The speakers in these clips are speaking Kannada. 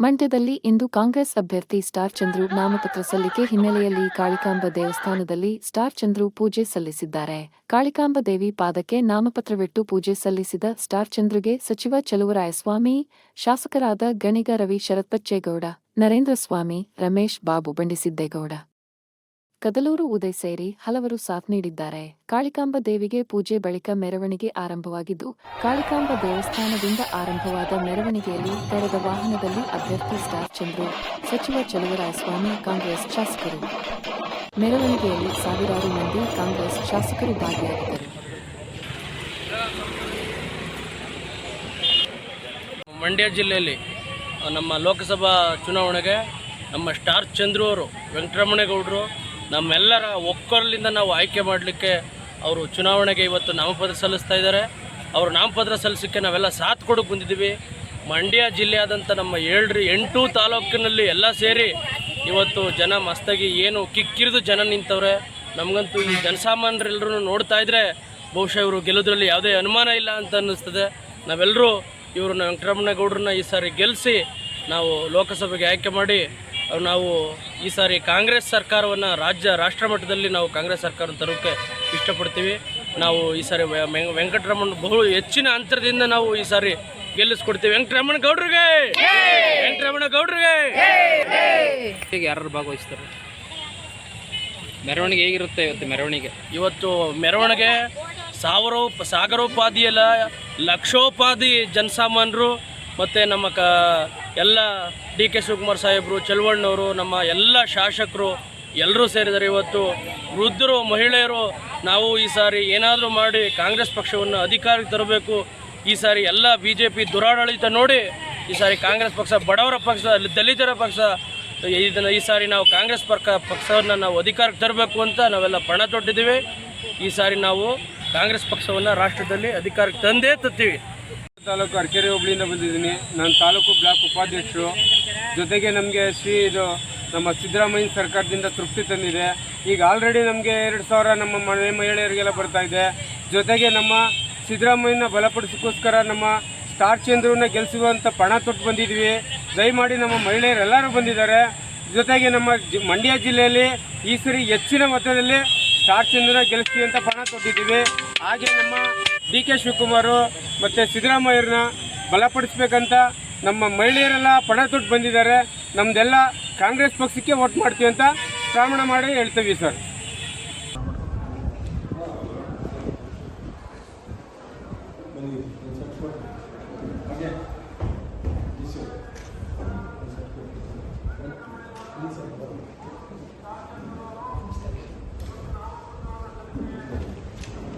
ಮಂಡ್ಯದಲ್ಲಿ ಇಂದು ಕಾಂಗ್ರೆಸ್ ಅಭ್ಯರ್ಥಿ ಸ್ಟಾರ್ ಚಂದ್ರು ನಾಮಪತ್ರ ಸಲ್ಲಿಕೆ ಹಿನ್ನೆಲೆಯಲ್ಲಿ ಕಾಳಿಕಾಂಬ ದೇವಸ್ಥಾನದಲ್ಲಿ ಸ್ಟಾರ್ ಚಂದ್ರು ಪೂಜೆ ಸಲ್ಲಿಸಿದ್ದಾರೆ. ಕಾಳಿಕಾಂಬ ದೇವಿ ಪಾದಕ್ಕೆ ನಾಮಪತ್ರವಿಟ್ಟು ಪೂಜೆ ಸಲ್ಲಿಸಿದ ಸ್ಟಾರ್ ಚಂದ್ರುಗೆ ಸಚಿವ ಚಲುವರಾಯಸ್ವಾಮಿ, ಶಾಸಕರಾದ ಗಣಿಗ ರವಿ ಶರತ್ಪಚ್ಚೇಗೌಡ, ನರೇಂದ್ರ ಸ್ವಾಮಿ, ರಮೇಶ್ ಬಾಬು ಬಂಡಿಸಿದ್ದೇಗೌಡ ಕದಲೂರು ಉದಯ್ ಸೇರಿ ಹಲವರು ಸಾಥ್ ನೀಡಿದ್ದಾರೆ. ಕಾಳಿಕಾಂಬ ದೇವಿಗೆ ಪೂಜೆ ಬಳಿಕ ಮೆರವಣಿಗೆ ಆರಂಭವಾಗಿದ್ದು, ಕಾಳಿಕಾಂಬ ದೇವಸ್ಥಾನದಿಂದ ಆರಂಭವಾದ ಮೆರವಣಿಗೆಯಲ್ಲಿ ತೆರೆದ ವಾಹನದಲ್ಲಿ ಅಭ್ಯರ್ಥಿ ಸ್ಟಾರ್ ಚಂದ್ರು, ಸಚಿವ ಚಲುವರಾಯಸ್ವಾಮಿ, ಕಾಂಗ್ರೆಸ್ ಶಾಸಕರು. ಮೆರವಣಿಗೆಯಲ್ಲಿ ಸಾವಿರಾರು ಮಂದಿ ಕಾಂಗ್ರೆಸ್ ಶಾಸಕರು ಭಾಗಿಯಾಗಿದ್ದರು. ಮಂಡ್ಯ ಜಿಲ್ಲೆಯಲ್ಲಿ, ನಮ್ಮ ಲೋಕಸಭಾ ಚುನಾವಣೆಗೆ ನಮ್ಮ ಸ್ಟಾರ್ ಚಂದ್ರು ಅವರು, ವೆಂಕಟರಮಣೇಗೌಡರು ನಮ್ಮೆಲ್ಲರ ಒಕ್ಕೊರಲಿಂದ ನಾವು ಆಯ್ಕೆ ಮಾಡಲಿಕ್ಕೆ ಅವರು ಚುನಾವಣೆಗೆ ಇವತ್ತು ನಾಮಪತ್ರ ಸಲ್ಲಿಸ್ತಾ ಇದ್ದಾರೆ. ಅವರು ನಾಮಪತ್ರ ಸಲ್ಲಿಸಲಿಕ್ಕೆ ನಾವೆಲ್ಲ ಸಾಥ್ ಕೊಡೋಕೆ ಬಂದಿದ್ದೀವಿ. ಮಂಡ್ಯ ಜಿಲ್ಲೆಯಾದಂಥ ನಮ್ಮ ಏಳ್ರಿ ಎಂಟು ತಾಲೂಕಿನಲ್ಲಿ ಎಲ್ಲ ಸೇರಿ ಇವತ್ತು ಜನ ಮಸ್ತಾಗಿ ಏನು ಕಿಕ್ಕಿರಿದು ಜನ ನಿಂತವ್ರೆ. ನಮಗಂತೂ ಈ ಜನಸಾಮಾನ್ಯರೆಲ್ಲರೂ ನೋಡ್ತಾ ಇದ್ರೆ ಬಹುಶಃ ಇವರು ಗೆಲ್ಲೋದ್ರಲ್ಲಿ ಯಾವುದೇ ಅನುಮಾನ ಇಲ್ಲ ಅಂತ ಅನ್ನಿಸ್ತದೆ. ನಾವೆಲ್ಲರೂ ಇವ್ರನ್ನ ವೆಂಕಟರಮಣ್ಣಗೌಡ್ರನ್ನ ಈ ಸಾರಿ ಗೆಲ್ಲಿಸಿ ನಾವು ಲೋಕಸಭೆಗೆ ಆಯ್ಕೆ ಮಾಡಿ ನಾವು ಈ ಸಾರಿ ಕಾಂಗ್ರೆಸ್ ಸರ್ಕಾರವನ್ನು ರಾಜ್ಯ ರಾಷ್ಟ್ರ ಮಟ್ಟದಲ್ಲಿ ನಾವು ಕಾಂಗ್ರೆಸ್ ಸರ್ಕಾರ ತರೋಕ್ಕೆ ಇಷ್ಟಪಡ್ತೀವಿ. ನಾವು ಈ ಸಾರಿ ವೆಂಕಟರಮಣ ಬಹು ಹೆಚ್ಚಿನ ಅಂತರದಿಂದ ನಾವು ಈ ಸಾರಿ ಗೆಲ್ಲಿಸ್ಕೊಡ್ತೀವಿ. ವೆಂಕಟರಮಣ ಗೌಡ್ರಿಗೆ! ವೆಂಕಟರಮಣ ಗೌಡ್ರಿಗೆ! ಈಗ ಯಾರು ಭಾಗವಹಿಸ್ತಾರೆ? ಮೆರವಣಿಗೆ ಹೇಗಿರುತ್ತೆ ಇವತ್ತು ಮೆರವಣಿಗೆ? ಇವತ್ತು ಮೆರವಣಿಗೆ ಸಾವಿರೋ ಸಾಗರೋಪಾದಿಯಲ್ಲ ಲಕ್ಷೋಪಾದಿ ಜನಸಾಮಾನ್ಯರು ಮತ್ತು ನಮ್ಮ ಕ ಎಲ್ಲ ಡಿ ಕೆ ಶಿವಕುಮಾರ್ ಸಾಹೇಬರು, ಚಲವಣ್ಣವರು, ನಮ್ಮ ಎಲ್ಲ ಶಾಸಕರು ಎಲ್ಲರೂ ಸೇರಿದ್ದಾರೆ ಇವತ್ತು. ವೃದ್ಧರು, ಮಹಿಳೆಯರು, ನಾವು ಈ ಸಾರಿ ಏನಾದರೂ ಮಾಡಿ ಕಾಂಗ್ರೆಸ್ ಪಕ್ಷವನ್ನು ಅಧಿಕಾರಕ್ಕೆ ತರಬೇಕು. ಈ ಸಾರಿ ಎಲ್ಲ ಬಿ ಜೆ ಪಿ ದುರಾಡಳಿತ ನೋಡಿ ಈ ಸಾರಿ ಕಾಂಗ್ರೆಸ್ ಪಕ್ಷ, ಬಡವರ ಪಕ್ಷ, ದಲಿತರ ಪಕ್ಷ, ಇದನ್ನು ಈ ಸಾರಿ ನಾವು ಕಾಂಗ್ರೆಸ್ ಪಕ್ಕ ಪಕ್ಷವನ್ನು ನಾವು ಅಧಿಕಾರಕ್ಕೆ ತರಬೇಕು ಅಂತ ನಾವೆಲ್ಲ ಪಣ ತೊಟ್ಟಿದ್ದೀವಿ. ಈ ಸಾರಿ ನಾವು ಕಾಂಗ್ರೆಸ್ ಪಕ್ಷವನ್ನು ರಾಷ್ಟ್ರದಲ್ಲಿ ಅಧಿಕಾರಕ್ಕೆ ತಂದೇ ತತ್ತೀವಿ ತಾಲೂಕು ಅರ್ಕೆರೆ ಹೋಬಳಿಯಿಂದ ಬಂದಿದ್ದೀನಿ. ನಾನು ತಾಲೂಕು ಬ್ಲಾಕ್ ಉಪಾಧ್ಯಕ್ಷರು. ಜೊತೆಗೆ ನಮಗೆ ಶ್ರೀ ಇದು ನಮ್ಮ ಸಿದ್ದರಾಮಯ್ಯ ಸರ್ಕಾರದಿಂದ ತೃಪ್ತಿ ತಂದಿದೆ. ಈಗ ಆಲ್ರೆಡಿ ನಮಗೆ ಎರಡು ಸಾವಿರ ನಮ್ಮ ಮನೆ ಮಹಿಳೆಯರಿಗೆಲ್ಲ ಬರ್ತಾ ಇದೆ. ಜೊತೆಗೆ ನಮ್ಮ ಸಿದ್ದರಾಮಯ್ಯನ ಬಲಪಡಿಸೋಕ್ಕೋಸ್ಕರ ನಮ್ಮ ಸ್ಟಾರ್ ಚಂದ್ರನ್ನ ಗೆಲ್ಲಿಸುವಂಥ ಪಣ ತೊಟ್ಟು ಬಂದಿದ್ವಿ. ದಯಮಾಡಿ ನಮ್ಮ ಮಹಿಳೆಯರೆಲ್ಲರೂ ಬಂದಿದ್ದಾರೆ. ಜೊತೆಗೆ ನಮ್ಮ ಮಂಡ್ಯ ಜಿಲ್ಲೆಯಲ್ಲಿ ಈ ಸರಿ ಹೆಚ್ಚಿನ ಮೊತ್ತದಲ್ಲಿ ಟಾರ್ಚಿಂದ ಗೆಲ್ಲಿಸ್ತೀವಿ ಅಂತ ಪಣ ಕೊಟ್ಟಿದ್ದೀವಿ ಹಾಗೆ ನಮ್ಮ ಡಿ ಕೆ ಶಿವಕುಮಾರು ಮತ್ತು ಸಿದ್ದರಾಮಯ್ಯರನ್ನ ಬಲಪಡಿಸ್ಬೇಕಂತ ನಮ್ಮ ಮಹಿಳೆಯರೆಲ್ಲ ಪಣ ತೊಟ್ಟು ಬಂದಿದ್ದಾರೆ. ನಮ್ಮದೆಲ್ಲ ಕಾಂಗ್ರೆಸ್ ಪಕ್ಷಕ್ಕೆ ವೋಟ್ ಮಾಡ್ತೀವಿ ಅಂತ ಪ್ರಮಾಣ ಮಾಡಿ ಹೇಳ್ತೀವಿ ಸರ್. あっ。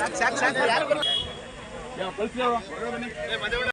ಸಾಕು ಸಾಕು ಸಾಕು ಯಾರು Yeah, let's go.